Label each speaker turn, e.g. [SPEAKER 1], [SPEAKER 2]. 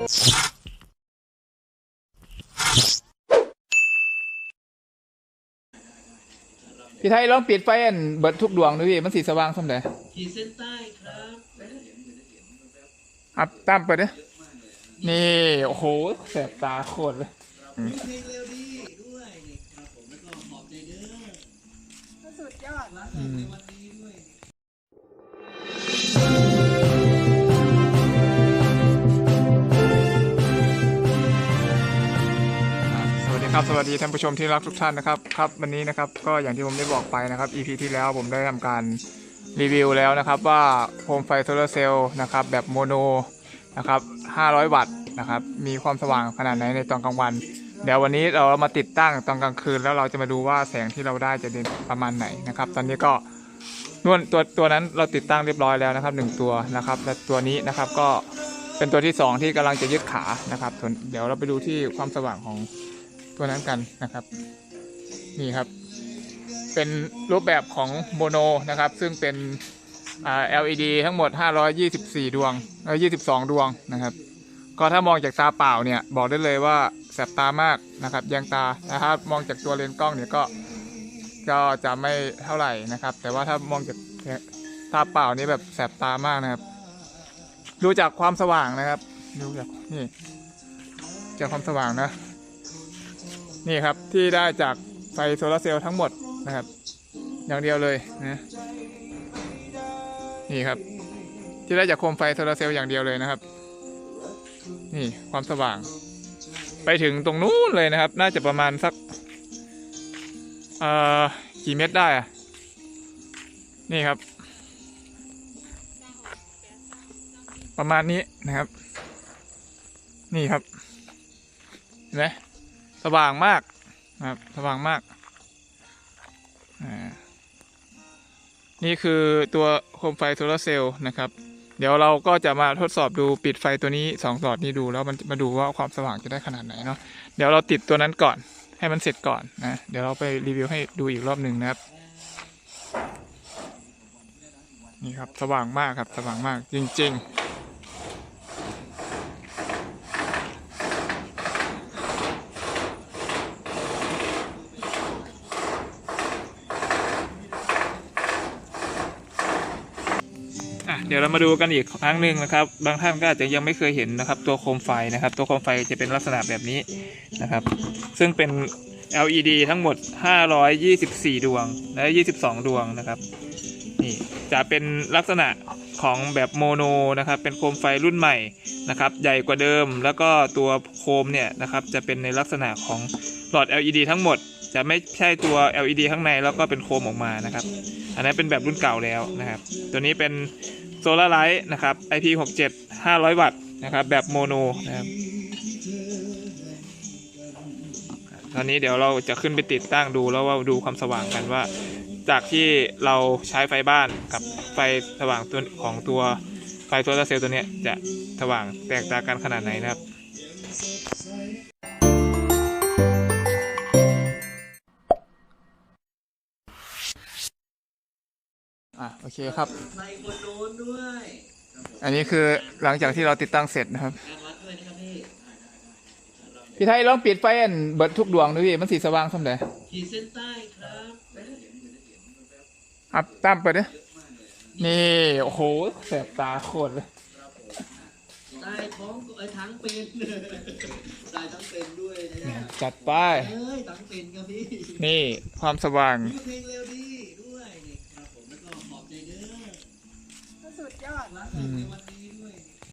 [SPEAKER 1] พี่ไทยลองปิดไฟอันเบิดทุกดวงดูพี่ มันสีสว่างสำเร็จ
[SPEAKER 2] ขีดเส้นใต้ครับ
[SPEAKER 1] อัพตามไปเด้อนี่ โอ้โหแสบตาโคตรเลย
[SPEAKER 2] มีเพลงเร็วดีด้วยนี่ครับผมแล้วก็ขอบใจเด้อ
[SPEAKER 3] สุดยอด
[SPEAKER 2] นวั
[SPEAKER 1] ครับสวัสดีท่านผู้ชมที่รักทุกท่านนะครับครับวันนี้นะครับก็อย่างที่ผมได้บอกไปนะครับ EP ที่แล้วผมได้ทำการรีวิวแล้วนะครับว่าโคมไฟโซลาร์เซลล์นะครับแบบโมโนนะครับ 500 วัตต์นะครับมีความสว่างขนาดไหนในตอนกลางวัน เดี๋ยววันนี้เรามาติดตั้งตอนกลางคืน แล้วเราจะมาดูว่าแสงที่เราได้จะเด่นประมาณไหนนะครับ ตอนนี้ก็นวลตัวตัวนั้นเราติดตั้งเรียบร้อยแล้วนะครับหนึ่งตัวนะครับและตัวนี้นะครับก็เป็นตัวที่สองที่กำลังจะยึดขานะครับเดี๋ยวเราไปดูที่ความสว่างของ ตัวนั้นกันนะครับ นี่ครับ เป็นรูปแบบของโมโนนะครับ ซึ่งเป็น LED ทั้งหมด 524 ดวงเออ22 ดวงนะครับ ก็ถ้ามองจากตาเปล่าเนี่ย บอกได้เลยว่าแสบตามากนะครับแยงตานะครับมองจากตัวเลนส์กล้องเนี่ยก็ก็จะไม่เท่าไหร่นะครับ แต่ว่าถ้ามองจากตาเปล่านี่แบบแสบตามากนะครับดูจากความสว่างนะครับดูจากนี่จากความสว่างนะ นี่ครับที่ได้จากไฟโซลาร์เซลล์ทั้งหมดนะครับ อย่างเดียวเลยนะนี่ครับ ที่ได้จากโคมไฟโซลาร์เซลล์อย่างเดียวเลยนะครับ นี่ความสว่าง ไปถึงตรงนู้นเลยนะครับ น่าจะประมาณสักเอ่อกี่เมตรได้อะนี่ครับ ประมาณนี้นะครับ นี่ครับเห็นไหม สว่างมากนะครับสว่างมากนี่คือตัวโคมไฟโซลาร์เซลล์นะครับ เดี๋ยวเราก็จะมาทดสอบดูปิดไฟตัวนี้สองหลอดนี้ดูแล้วมันมาดูว่าความสว่างจะได้ขนาดไหนเนาะเดี๋ยวเราติดตัวนั้นก่อนให้มันเสร็จก่อนนะเดี๋ยวเราไปรีวิวให้ดูอีกรอบหนึ่งนะครับนี่ครับสว่างมากครับสว่างมากจริง ๆ เดี๋ยวเรามาดูกันอีกครั้งหนึ่งนะครับ บางท่านก็อาจจะยังไม่เคยเห็นนะครับ ตัวโคมไฟนะครับ ตัวโคมไฟจะเป็นลักษณะแบบนี้นะครับ ซึ่งเป็น LED ทั้งหมด 524 ดวงและ 22 ดวงนะครับนี่จะเป็นลักษณะของแบบโมโนนะครับ เป็นโคมไฟรุ่นใหม่นะครับ ใหญ่กว่าเดิม แล้วก็ตัวโคมเนี่ยนะครับ จะเป็นในลักษณะของหลอด LED ทั้งหมด จะไม่ใช่ตัว LED ข้างในแล้วก็เป็นโคมออกมานะครับ อันนั้นเป็นแบบรุ่นเก่าแล้วนะครับ ตัวนี้เป็น โซลาร์ไลท์นะครับ IP67 500 วัตต์นะครับ แบบโมโนนะครับ ตอนนี้เดี๋ยวเราจะขึ้นไปติดตั้งดูแล้วว่าดูความสว่างกันว่า จากที่เราใช้ไฟบ้านกับไฟสว่างตัวของตัวไฟโซลาร์เซลล์ตัวนี้จะสว่างแตกต่างกันขนาดไหนนะครับ อะโอเคครับ
[SPEAKER 2] ในคนโน้นด้วยครับผม
[SPEAKER 1] อันนี้คือหลังจากที่เราติดตั้งเสร็จนะครับ
[SPEAKER 2] ทางวัดด้วยนะครับพี่
[SPEAKER 1] พี่ไทยลองปิดไฟอันเบิดทุกดวงดูพี่มันสีสว่างสำเร็จ
[SPEAKER 2] ขีดเส้นใต้ครับ
[SPEAKER 1] อัพตามไปเด้อนี่โอ้โหแสบตาโคตรเลย
[SPEAKER 2] ใต้ท้องก็ไอ้ทั้งเป็นใต้ทั้งเป็นด้วยนะเนี่ย
[SPEAKER 1] จัดไป
[SPEAKER 2] เอ้ยทั้งเป็นครับพี่
[SPEAKER 1] นี่ความสว่าง
[SPEAKER 2] มีเพลงเร็ว ดี